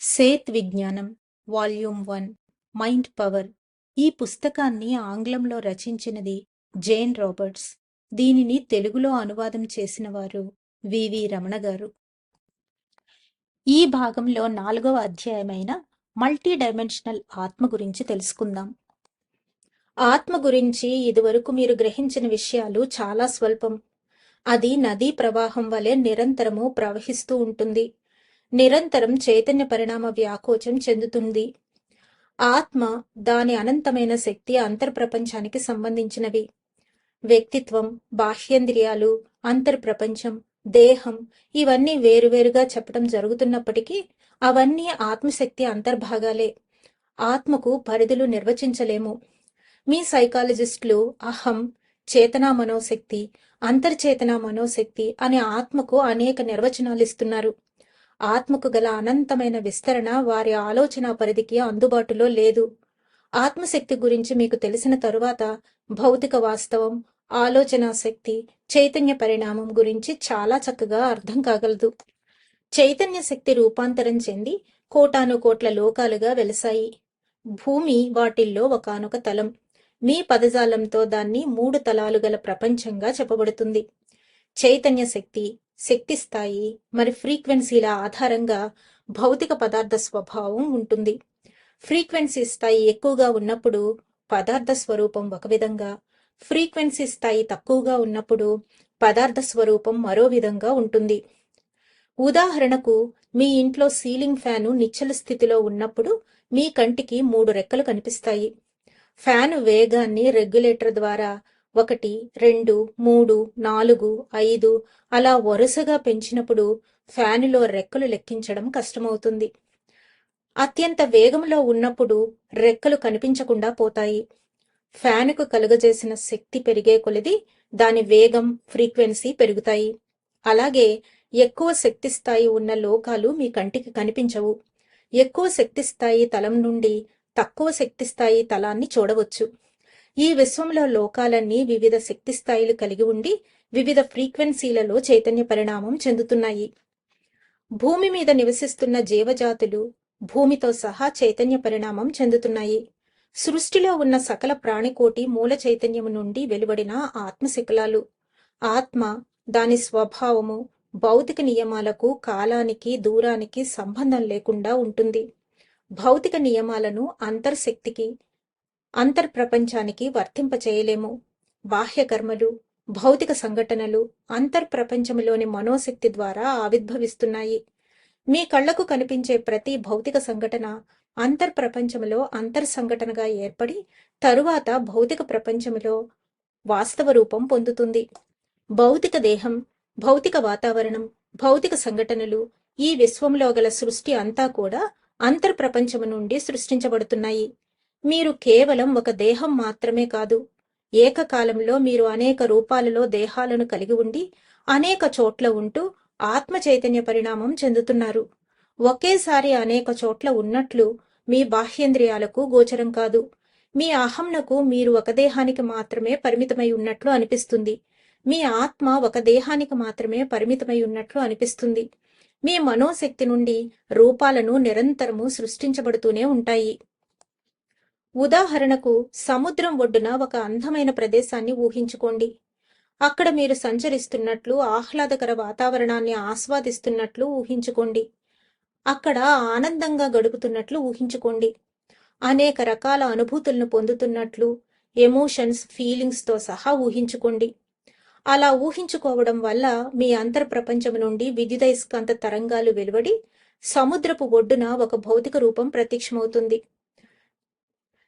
Seth విజ్ఞానం volume one mind power. ఈ పుస్తకాన్ని ఆంగ్లంలో రచించినది జేన్ రాబర్ట్స్. దీనిని తెలుగులో అనువాదం చేసిన వారు వివి రమణ గారు. ఈ భాగంలో నాలుగవ అధ్యాయమైన మల్టీ డైమెన్షనల్ ఆత్మ గురించి తెలుసుకుందాం. ఆత్మ గురించి ఇదివరకు మీరు గ్రహించిన విషయాలు చాలా స్వల్పం. అది నదీ ప్రవాహం వలె నిరంతరము ప్రవహిస్తూ ఉంటుంది. నిరంతరం చైతన్య పరిణామ వ్యాకోచం చెందుతుంది. ఆత్మ దాని అనంతమైన శక్తి అంతర్ప్రపంచానికి సంబంధించినవి. వ్యక్తిత్వం బాహ్యేంద్రియాలు అంతర్ప్రపంచం దేహం ఇవన్నీ వేరువేరుగా చెప్పడం జరుగుతున్నప్పటికీ అవన్నీ ఆత్మశక్తి అంతర్భాగాలే. ఆత్మకు పరిధులు నిర్వచించలేము. మీ సైకాలజిస్టులు అహం చేతనా మనోశక్తి అంతర్చేతన మనోశక్తి అనే ఆత్మకు అనేక నిర్వచనాలు ఇస్తున్నారు. ఆత్మకు గల అనంతమైన విస్తరణ వారి ఆలోచన పరిధికి అందుబాటులో లేదు. ఆత్మశక్తి గురించి మీకు తెలిసిన తరువాత భౌతిక వాస్తవం ఆలోచన శక్తి చైతన్య పరిణామం గురించి చాలా చక్కగా అర్థం కాగలదు. చైతన్య శక్తి రూపాంతరం చెంది కోటాను కోట్ల లోకాలుగా వెలసాయి. భూమి వాటిల్లో ఒకనొక తలం. మీ పదజాలంతో దాన్ని మూడు తలాలు గల ప్రపంచంగా చెప్పబడుతుంది. చైతన్య శక్తి శక్తి స్థాయి మరి ఫ్రీక్వెన్సీల ఆధారంగా భౌతిక పదార్థ స్వభావం ఉంటుంది. ఫ్రీక్వెన్సీ స్థాయి ఎక్కువగా ఉన్నప్పుడు పదార్థ స్వరూపం ఒక విధంగా ఫ్రీక్వెన్సీ స్థాయి తక్కువగా ఉన్నప్పుడు పదార్థ స్వరూపం మరో విధంగా ఉంటుంది. ఉదాహరణకు మీ ఇంట్లో సీలింగ్ ఫ్యాను నిచ్చల స్థితిలో ఉన్నప్పుడు మీ కంటికి మూడు రెక్కలు కనిపిస్తాయి. ఫ్యాను వేగాన్ని రెగ్యులేటర్ ద్వారా ఒకటి రెండు మూడు నాలుగు ఐదు అలా వరుసగా పెంచినప్పుడు ఫ్యానులో రెక్కలు లెక్కించడం కష్టమవుతుంది. అత్యంత వేగంలో ఉన్నప్పుడు రెక్కలు కనిపించకుండా పోతాయి. ఫ్యానుకు కలుగజేసిన శక్తి పెరిగే కొలిది దాని వేగం ఫ్రీక్వెన్సీ పెరుగుతాయి. అలాగే ఎక్కువ శక్తి స్థాయి ఉన్న లోకాలు మీ కంటికి కనిపించవు. ఎక్కువ శక్తి స్థాయి తలం నుండి తక్కువ శక్తి స్థాయి తలాన్ని చూడవచ్చు. ఈ విశ్వంలో లోకాలన్నీ వివిధ శక్తి స్థాయిలు కలిగి ఉండి వివిధ ఫ్రీక్వెన్సీలలో చైతన్య పరిణామం చెందుతున్నాయి. భూమి మీద నివసిస్తున్న జీవజాతులు భూమితో సహా చైతన్య పరిణామం చెందుతున్నాయి. సృష్టిలో ఉన్న సకల ప్రాణికోటి మూల చైతన్యము నుండి వెలువడిన ఆత్మశకలాలు. ఆత్మ దాని స్వభావము భౌతిక నియమాలకు కాలానికి దూరానికి సంబంధం లేకుండా ఉంటుంది. భౌతిక నియమాలను అంతర్శక్తికి అంతర్ప్రపంచానికి వర్తింపచేయలేము. బాహ్యకర్మలు భౌతిక సంఘటనలు అంతర్ప్రపంచంలోని మనోశక్తి ద్వారా ఆవిర్భవిస్తున్నాయి. మీ కళ్ళకు కనిపించే ప్రతి భౌతిక సంఘటన అంతర్ప్రపంచంలో అంతర్ సంఘటనగా ఏర్పడి తరువాత భౌతిక ప్రపంచంలో వాస్తవ రూపం పొందుతుంది. భౌతిక దేహం భౌతిక వాతావరణం భౌతిక సంఘటనలు ఈ విశ్వంలో గల సృష్టి అంతా కూడా అంతర్ప్రపంచము నుండి సృష్టించబడుతున్నాయి. మీరు కేవలం ఒక దేహం మాత్రమే కాదు ఏకకాలంలో మీరు అనేక రూపాలలో దేహాలను కలిగి ఉండి అనేక చోట్ల ఉంటూ ఆత్మ చైతన్య పరిణామం చెందుతున్నారు. ఒకేసారి అనేక చోట్ల ఉన్నట్లు మీ బాహ్యేంద్రియాలకు గోచరం కాదు. మీ అహంనకు మీరు ఒక దేహానికి మాత్రమే పరిమితమై ఉన్నట్లు అనిపిస్తుంది. మీ ఆత్మ ఒక దేహానికి మాత్రమే పరిమితమై ఉన్నట్లు అనిపిస్తుంది. మీ మనోశక్తి నుండి రూపాలను నిరంతరము సృష్టించబడుతూనే ఉంటాయి. ఉదాహరణకు సముద్రం ఒడ్డున ఒక అందమైన ప్రదేశాన్ని ఊహించుకోండి. అక్కడ మీరు సంచరిస్తున్నట్లు ఆహ్లాదకర వాతావరణాన్ని ఆస్వాదిస్తున్నట్లు ఊహించుకోండి. అక్కడ ఆనందంగా గడుపుతున్నట్లు ఊహించుకోండి. అనేక రకాల అనుభూతులను పొందుతున్నట్లు ఎమోషన్స్ ఫీలింగ్స్తో సహా ఊహించుకోండి. అలా ఊహించుకోవడం వల్ల మీ అంతర్ప్రపంచం నుండి విద్యుదయస్కాంత తరంగాలు వెలువడి సముద్రపు ఒడ్డున ఒక భౌతిక రూపం ప్రత్యక్షమవుతుంది.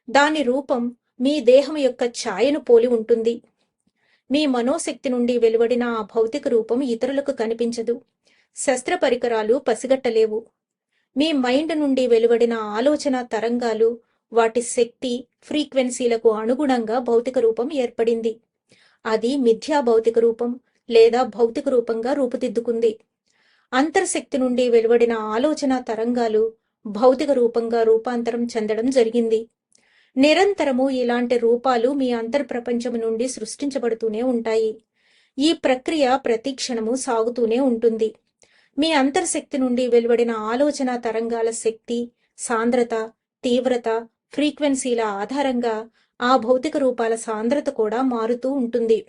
దాని రూపం మీ దేహం యొక్క ఛాయను పోలి ఉంటుంది. మీ మనోశక్తి నుండి వెలువడిన ఆ భౌతిక రూపం ఇతరులకు కనిపించదు. శస్త్ర పరికరాలు పసిగట్టలేవు. మీ మైండ్ నుండి వెలువడిన ఆలోచన తరంగాలు వాటి శక్తి ఫ్రీక్వెన్సీలకు అనుగుణంగా భౌతిక రూపం ఏర్పడింది. అది మిథ్యా భౌతిక రూపం లేదా భౌతిక రూపంగా రూపుదిద్దుకుంది. అంతర్శక్తి నుండి వెలువడిన ఆలోచన తరంగాలు భౌతిక రూపంగా రూపాంతరం చెందడం జరిగింది. నిరంతరము ఇలాంటి రూపాలు మీ అంతర్ప్రపంచం నుండి సృష్టించబడుతూనే ఉంటాయి. ఈ ప్రక్రియ ప్రతిక్షణము సాగుతూనే ఉంటుంది. మీ అంతర్శక్తి నుండి వెలువడిన ఆలోచన తరంగాల శక్తి సాంద్రత తీవ్రత ఫ్రీక్వెన్సీల ఆధారంగా ఆ భౌతిక రూపాల సాంద్రత కూడా మారుతూ ఉంటుంది.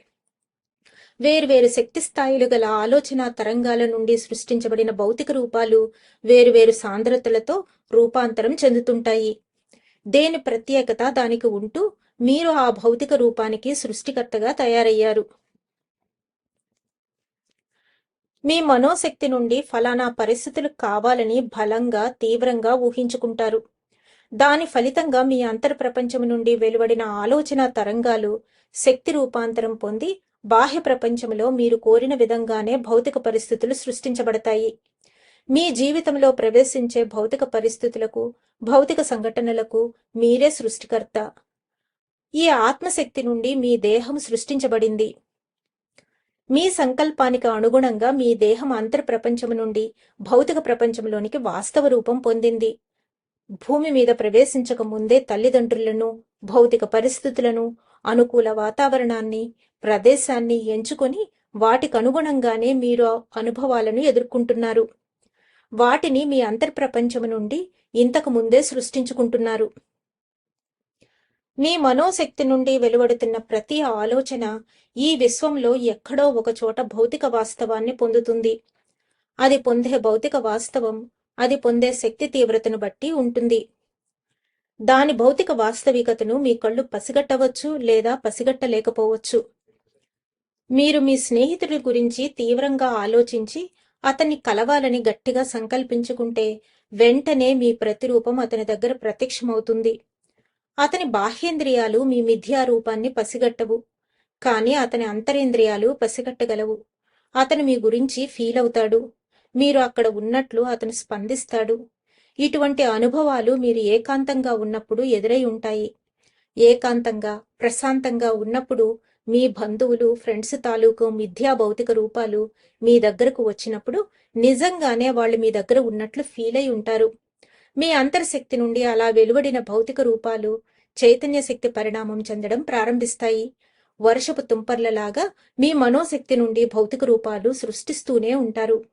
వేర్వేరు శక్తి స్థాయిలు గల ఆలోచన తరంగాల నుండి సృష్టించబడిన భౌతిక రూపాలు వేరువేరు సాంద్రతలతో రూపాంతరం చెందుతుంటాయి. దేని ప్రత్యేకత? దానికి ఉంటూ మీరు ఆ భౌతిక రూపానికి సృష్టికర్తగా తయారయ్యారు. మీ మనోశక్తి నుండి ఫలానా పరిస్థితులు కావాలని బలంగా తీవ్రంగా ఊహించుకుంటారు. దాని ఫలితంగా మీ అంతర్ప్రపంచం నుండి వెలువడిన ఆలోచన తరంగాలు శక్తి రూపాంతరం పొంది బాహ్య ప్రపంచంలో మీరు కోరిన విధంగానే భౌతిక పరిస్థితులు సృష్టించబడతాయి. మీ జీవితంలో ప్రవేశించే భౌతిక పరిస్థితులకు భౌతిక సంఘటనలకు మీరే సృష్టికర్త. ఈ ఆత్మశక్తి నుండి మీ దేహం సృష్టించబడింది. మీ సంకల్పానికి అనుగుణంగా మీ దేహం అంతర్ప్రపంచం నుండి భౌతిక ప్రపంచంలోనికి వాస్తవ రూపం పొందింది. భూమి మీద ప్రవేశించక ముందే తల్లిదండ్రులను భౌతిక పరిస్థితులను అనుకూల వాతావరణాన్ని ప్రదేశాన్ని ఎంచుకొని వాటికనుగుణంగానే మీరు అనుభవాలను ఎదుర్కొంటున్నారు. వాటిని మీ అంతర్ప్రపంచము నుండి ఇంతకు ముందే సృష్టించుకుంటున్నారు. మీ మనోశక్తి నుండి వెలువడుతున్న ప్రతి ఆలోచన ఈ విశ్వంలో ఎక్కడో ఒక చోట భౌతిక వాస్తవాన్ని పొందుతుంది. అది పొందే భౌతిక వాస్తవం అది పొందే శక్తి తీవ్రతను బట్టి ఉంటుంది. దాని భౌతిక వాస్తవికతను మీ కళ్ళు పసిగట్టవచ్చు లేదా పసిగట్టలేకపోవచ్చు. మీరు మీ స్నేహితుడి గురించి తీవ్రంగా ఆలోచించి అతన్ని కలవాలని గట్టిగా సంకల్పించుకుంటే వెంటనే మీ ప్రతిరూపం అతని దగ్గర ప్రత్యక్షమవుతుంది. అతని బాహ్యేంద్రియాలు మీ మిథ్యా రూపాన్ని పసిగట్టవు కానీ అతని అంతరేంద్రియాలు పసిగట్టగలవు. అతను మీ గురించి ఫీల్ అవుతాడు మీరు అక్కడ ఉన్నట్లు అతను స్పందిస్తాడు. ఇటువంటి అనుభవాలు మీరు ఏకాంతంగా ఉన్నప్పుడు ఎదురై ఉంటాయి. ఏకాంతంగా ప్రశాంతంగా ఉన్నప్పుడు మీ బంధువులు ఫ్రెండ్స్ తాలూకు మిథ్యా భౌతిక రూపాలు మీ దగ్గరకు వచ్చినప్పుడు నిజంగానే వాళ్ళు మీ దగ్గర ఉన్నట్లు ఫీల్ అయి ఉంటారు. మీ అంతర్శక్తి నుండి అలా వెలువడిన భౌతిక రూపాలు చైతన్య శక్తి పరిణామం చెందడం ప్రారంభిస్తాయి. వర్షపు తుంపర్లలాగా మీ మనోశక్తి నుండి భౌతిక రూపాలు సృష్టిస్తూనే ఉంటారు.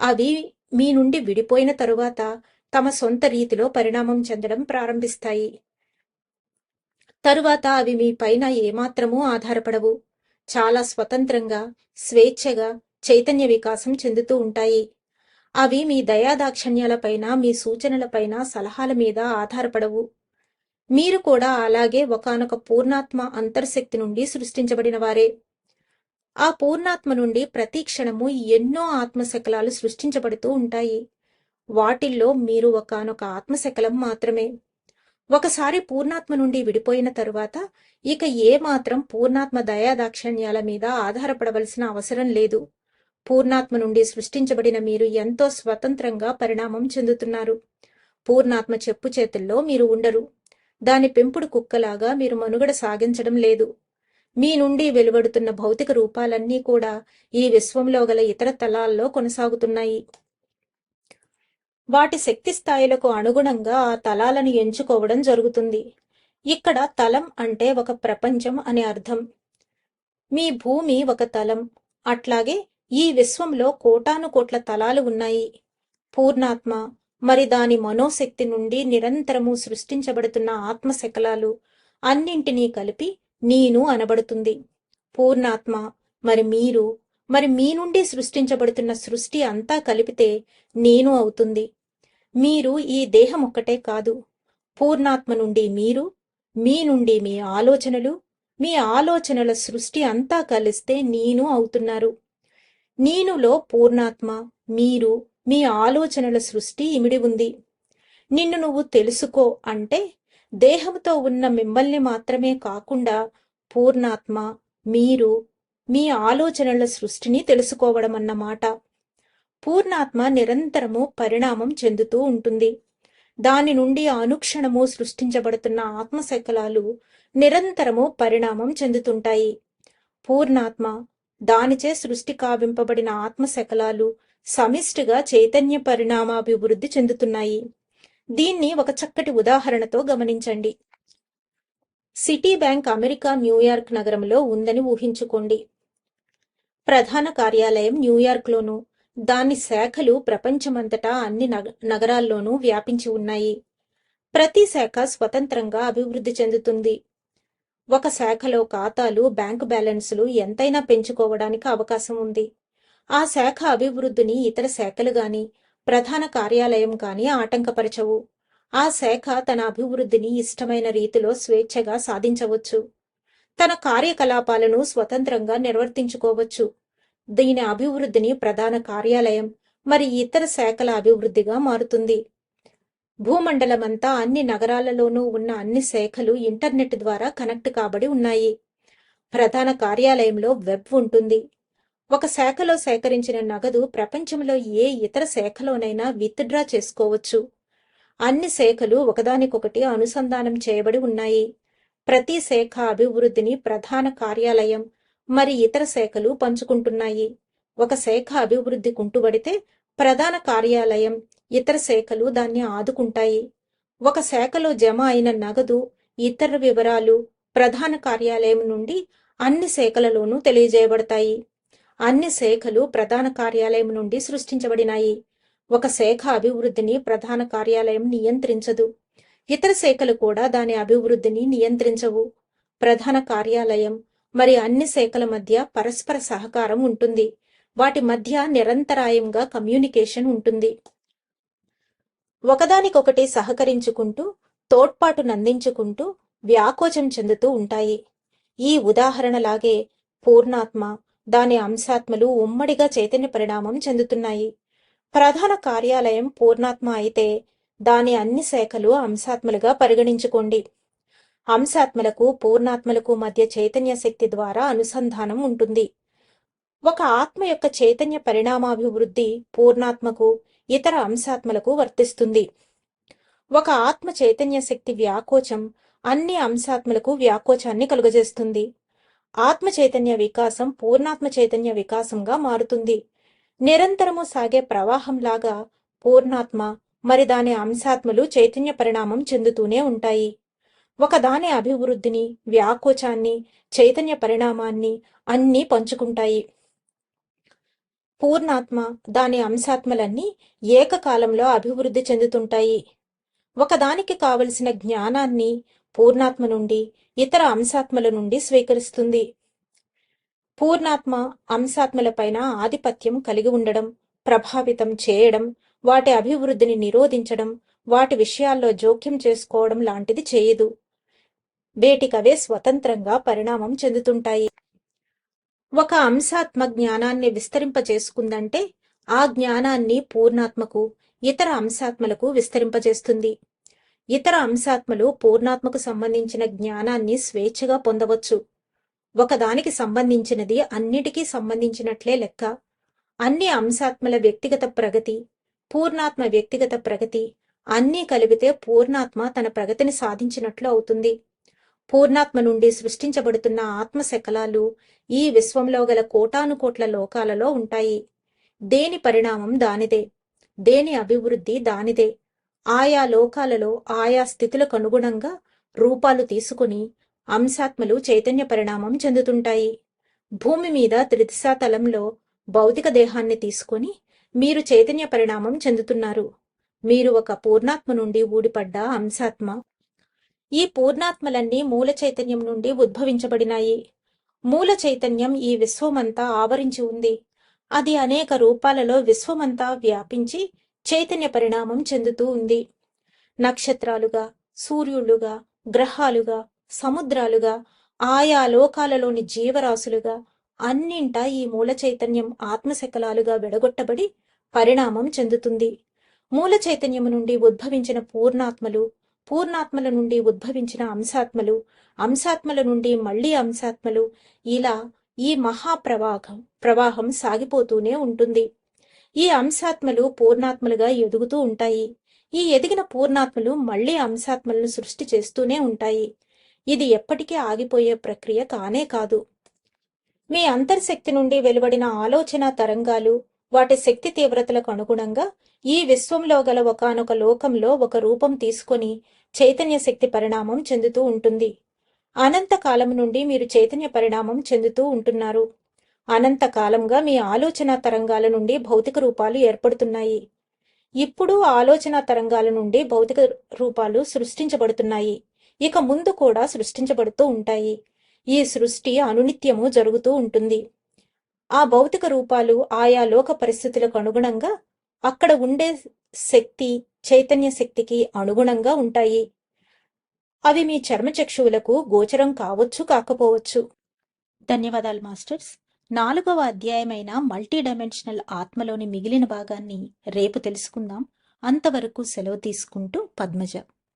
అవి మీ నుండి విడిపోయిన తరువాత తమ సొంత రీతిలో పరిణామం చెందడం ప్రారంభిస్తాయి. తరువాత అవి మీ పైన ఏమాత్రమూ ఆధారపడవు. చాలా స్వతంత్రంగా స్వేచ్ఛగా చైతన్య వికాసం చెందుతూ ఉంటాయి. అవి మీ దయాదాక్షణ్యాలపైన మీ సూచనలపైన సలహాల మీద ఆధారపడవు. మీరు కూడా అలాగే ఒకానొక పూర్ణాత్మ అంతర్శక్తి నుండి సృష్టించబడిన వారే ఆ పూర్ణాత్మ నుండి ప్రతి క్షణము ఎన్నో ఆత్మశకలాలు సృష్టించబడుతూ ఉంటాయి. వాటిల్లో మీరు ఒకానొక ఆత్మశకలం మాత్రమే. ఒకసారి పూర్ణాత్మ నుండి విడిపోయిన తరువాత ఇక ఏ మాత్రం పూర్ణాత్మ దయాదాక్షణ్యాల మీద ఆధారపడవలసిన అవసరం లేదు. పూర్ణాత్మ నుండి సృష్టించబడిన మీరు ఎంతో స్వతంత్రంగా పరిణామం చెందుతున్నారు. పూర్ణాత్మ చెప్పు చేతుల్లో మీరు ఉండరు. దాని పెంపుడు కుక్కలాగా మీరు మనుగడ సాగించడం లేదు. మీ నుండి వెలువడుతున్న భౌతిక రూపాలన్నీ కూడా ఈ విశ్వంలో గల ఇతర తలాల్లో కొనసాగుతున్నాయి. వాటి శక్తి స్థాయిలకు అనుగుణంగా ఆ తలాలను ఎంచుకోవడం జరుగుతుంది. ఇక్కడ తలం అంటే ఒక ప్రపంచం అనే అర్థం. మీ భూమి ఒక తలం. అట్లాగే ఈ విశ్వంలో కోటాను కోట్ల తలాలు ఉన్నాయి. పూర్ణాత్మ మరి దాని మనోశక్తి నుండి నిరంతరము సృష్టించబడుతున్న ఆత్మశకలాలు అన్నింటినీ కలిపి నేను అనబడుతుంది. పూర్ణాత్మ మరి మీరు మరి మీ నుండి సృష్టించబడుతున్న సృష్టి అంతా కలిపితే నేను అవుతుంది. మీరు ఈ దేహం ఒక్కటే కాదు పూర్ణాత్మ నుండి మీరు మీ నుండి మీ ఆలోచనలు మీ ఆలోచనల సృష్టి అంతా కలిస్తే నేను అవుతున్నారు. నేనులో పూర్ణాత్మ మీరు మీ ఆలోచనల సృష్టి ఇమిడి ఉంది. నిన్ను నువ్వు తెలుసుకో అంటే దేహంతో ఉన్న మిమ్మల్ని మాత్రమే కాకుండా పూర్ణాత్మ మీరు మీ ఆలోచనల సృష్టిని తెలుసుకోవడం అన్నమాట పూర్ణాత్మ నిరంతరము పరిణామం చెందుతూ ఉంటుంది. దాని నుండి అనుక్షణము సృష్టించబడుతున్న ఆత్మశకలాలు నిరంతరము పరిణామం చెందుతుంటాయి. పూర్ణాత్మ దానిచే సృష్టి కావింపబడిన ఆత్మశకలాలు సమిష్టిగా చైతన్య పరిణామాభివృద్ధి చెందుతున్నాయి. దీన్ని ఒక చక్కటి ఉదాహరణతో గమనించండి. సిటీ బ్యాంక్ అమెరికా న్యూయార్క్ నగరంలో ఉందని ఊహించుకోండి. ప్రధాన కార్యాలయం న్యూయార్క్లోను దాని శాఖలు ప్రపంచమంతటా అన్ని నగ- నగరాల్లోనూ వ్యాపించి ఉన్నాయి. ప్రతి శాఖ స్వతంత్రంగా అభివృద్ధి చెందుతుంది. ఒక శాఖలో ఖాతాలు బ్యాంకు బ్యాలెన్సులు ఎంతైనా పెంచుకోవడానికి అవకాశం ఉంది. ఆ శాఖ అభివృద్ధిని ఇతర శాఖలు గాని ప్రధాన కార్యాలయం గాని ఆటంకపరచవు. ఆ శాఖ తన అభివృద్ధిని ఇష్టమైన రీతిలో స్వేచ్ఛగా సాధించవచ్చు. తన కార్యకలాపాలను స్వతంత్రంగా నిర్వర్తించుకోవచ్చు. దీని అభివృద్ధిని ప్రధాన కార్యాలయం మరి ఇతర శాఖల అభివృద్ధిగా మారుతుంది. భూమండలమంతా అన్ని నగరాలలోనూ ఉన్న అన్ని శాఖలు ఇంటర్నెట్ ద్వారా కనెక్ట్ కాబడి ఉన్నాయి. ప్రధాన కార్యాలయంలో వెబ్ ఉంటుంది. ఒక శాఖలో సేకరించిన నగదు ప్రపంచంలో ఏ ఇతర శాఖలోనైనా విత్డ్రా చేసుకోవచ్చు. అన్ని శాఖలు ఒకదానికొకటి అనుసంధానం చేయబడి ఉన్నాయి. ప్రతి శాఖ అభివృద్ధిని ప్రధాన కార్యాలయం మరి ఇతర శాఖలు పంచుకుంటున్నాయి. ఒక శాఖ అభివృద్ధి కుంటుబడితే ప్రధాన కార్యాలయం ఇతర శాఖలు దాన్ని ఆదుకుంటాయి. ఒక శాఖలో జమ అయిన నగదు ఇతర వివరాలు ప్రధాన కార్యాలయం నుండి అన్ని శాఖలలోనూ తెలియజేయబడతాయి. అన్ని శాఖలు ప్రధాన కార్యాలయం నుండి సృష్టించబడినాయి. ఒక శాఖ అభివృద్ధిని ప్రధాన కార్యాలయం నియంత్రించదు. ఇతర శాఖలు కూడా దాని అభివృద్ధిని నియంత్రించవు. ప్రధాన కార్యాలయం మరి అన్ని శాఖల మధ్య పరస్పర సహకారం ఉంటుంది. వాటి మధ్య నిరంతరాయంగా కమ్యూనికేషన్ ఉంటుంది. ఒకదానికొకటి సహకరించుకుంటూ తోడ్పాటునందించుకుంటూ వ్యాకోచం చెందుతూ ఉంటాయి. ఈ ఉదాహరణలాగే పూర్ణాత్మ దాని అంశాత్మలు ఉమ్మడిగా చైతన్య పరిణామం చెందుతున్నాయి. ప్రధాన కార్యాలయం పూర్ణాత్మ అయితే దాని అన్ని శాఖలు అంశాత్మలుగా పరిగణించుకోండి. అంశాత్మలకు పూర్ణాత్మలకు మధ్య చైతన్య శక్తి ద్వారా అనుసంధానం ఉంటుంది. ఒక ఆత్మ యొక్క చైతన్య పరిణామాభివృద్ధి పూర్ణాత్మకు ఇతర అంశాత్మలకు వర్తిస్తుంది. ఒక ఆత్మ చైతన్య శక్తి వ్యాకోచం అన్ని అంశాత్మలకు వ్యాకోచాన్ని కలుగజేస్తుంది. ఆత్మ చైతన్య వికాసం పూర్ణాత్మ చైతన్య వికాసంగా మారుతుంది. నిరంతరము సాగే ప్రవాహంలాగా పూర్ణాత్మ మరి దాని అంశాత్మలు చైతన్య పరిణామం చెందుతూనే ఉంటాయి. ఒకదాని అభివృద్ధిని వ్యాకోచాన్ని చైతన్య పరిణామాన్ని అన్నీ పంచుకుంటాయి. పూర్ణాత్మ దాని అంశాత్మలన్నీ ఏకకాలంలో అభివృద్ధి చెందుతుంటాయి. ఒకదానికి కావలసిన జ్ఞానాన్ని పూర్ణాత్మ నుండి ఇతర అంశాత్మల నుండి స్వీకరిస్తుంది. పూర్ణాత్మ అంశాత్మలపైన ఆధిపత్యం కలిగి ఉండడం ప్రభావితం చేయడం వాటి అభివృద్ధిని నిరోధించడం వాటి విషయాల్లో జోక్యం చేసుకోవడం లాంటిది చేయదు. వేటికవే స్వతంత్రంగా పరిణామం చెందుతుంటాయి. ఒక అంశాత్మ జ్ఞానాన్ని విస్తరింపచేసుకుందంటే ఆ జ్ఞానాన్ని పూర్ణాత్మకు ఇతర అంశాత్మలకు విస్తరింపజేస్తుంది. ఇతర అంశాత్మలు పూర్ణాత్మకు సంబంధించిన జ్ఞానాన్ని స్వేచ్ఛగా పొందవచ్చు. ఒకదానికి సంబంధించినది అన్నిటికీ సంబంధించినట్లే లెక్క. అన్ని అంశాత్మల వ్యక్తిగత ప్రగతి పూర్ణాత్మ వ్యక్తిగత ప్రగతి అన్నీ కలిపితే పూర్ణాత్మ తన ప్రగతిని సాధించినట్లు అవుతుంది. పూర్ణాత్మ నుండి సృష్టించబడుతున్న ఆత్మ శకలాలు ఈ విశ్వంలో గల కోటాను కోట్ల లోకాలలో ఉంటాయి. దేని పరిణామం దానిదే. దేని అభివృద్ధి దానిదే. ఆయా లోకాలలో ఆయా స్థితులకు అనుగుణంగా రూపాలు తీసుకుని అంశాత్మలు చైతన్య పరిణామం చెందుతుంటాయి. భూమి మీద త్రిదిశా తలంలో భౌతిక దేహాన్ని తీసుకొని మీరు చైతన్య పరిణామం చెందుతున్నారు. మీరు ఒక పూర్ణాత్మ నుండి ఊడిపడ్డ అంశాత్మ ఈ పూర్ణాత్మలన్నీ మూల చైతన్యం నుండి ఉద్భవించబడినాయి. మూల చైతన్యం ఈ విశ్వమంతా ఆవరించి ఉంది. అది అనేక రూపాలలో విశ్వమంతా వ్యాపించి చైతన్య పరిణామం చెందుతూ ఉంది. నక్షత్రాలుగా సూర్యులుగా గ్రహాలుగా సముద్రాలుగా ఆయా లోకాలలోని జీవరాశులుగా అన్నింటా ఈ మూల చైతన్యం ఆత్మశకలాలుగా విడగొట్టబడి పరిణామం చెందుతుంది. మూల చైతన్యము నుండి ఉద్భవించిన పూర్ణాత్మలు పూర్ణాత్మల నుండి ఉద్భవించిన అంశాత్మలు అంశాత్మల నుండి మళ్ళీ అంశాత్మలు ఇలా ఈ మహాప్రవాహం ప్రవాహం సాగిపోతూనే ఉంటుంది. ఈ అంశాత్మలు పూర్ణాత్మలుగా ఎదుగుతూ ఉంటాయి. ఈ ఎదిగిన పూర్ణాత్మలు మళ్ళీ అంశాత్మలను సృష్టి చేస్తూనే ఉంటాయి. ఇది ఎప్పటికీ ఆగిపోయే ప్రక్రియ కానే కాదు. మీ అంతర్శక్తి నుండి వెలువడిన ఆలోచన తరంగాలు వాటి శక్తి తీవ్రతలకు అనుగుణంగా ఈ విశ్వంలో గల ఒకనొక లోకంలో ఒక రూపం తీసుకొని చైతన్య శక్తి పరిణామం చెందుతూ ఉంటుంది. అనంత కాలం నుండి మీరు చైతన్య పరిణామం చెందుతూ ఉంటున్నారు. అనంతకాలంగా మీ ఆలోచన తరంగాల నుండి భౌతిక రూపాలు ఏర్పడుతున్నాయి. ఇప్పుడు ఆలోచన తరంగాల నుండి భౌతిక రూపాలు సృష్టించబడుతున్నాయి. ఇక ముందు కూడా సృష్టించబడుతూ ఉంటాయి. ఈ సృష్టి అనునిత్యము జరుగుతూ ఉంటుంది. ఆ భౌతిక రూపాలు ఆయా లోక పరిస్థితులకు అనుగుణంగా అక్కడ ఉండే శక్తి చైతన్య శక్తికి అనుగుణంగా ఉంటాయి. అవి మీ చర్మచక్షువులకు గోచరం కావచ్చు కాకపోవచ్చు. ధన్యవాదాలు మాస్టర్స్. నాలుగవ అధ్యాయమైన మల్టీ డైమెన్షనల్ ఆత్మలోని మిగిలిన భాగాన్ని రేపు తెలుసుకుందాం. అంతవరకు సెలవు తీసుకుంటూ పద్మజ.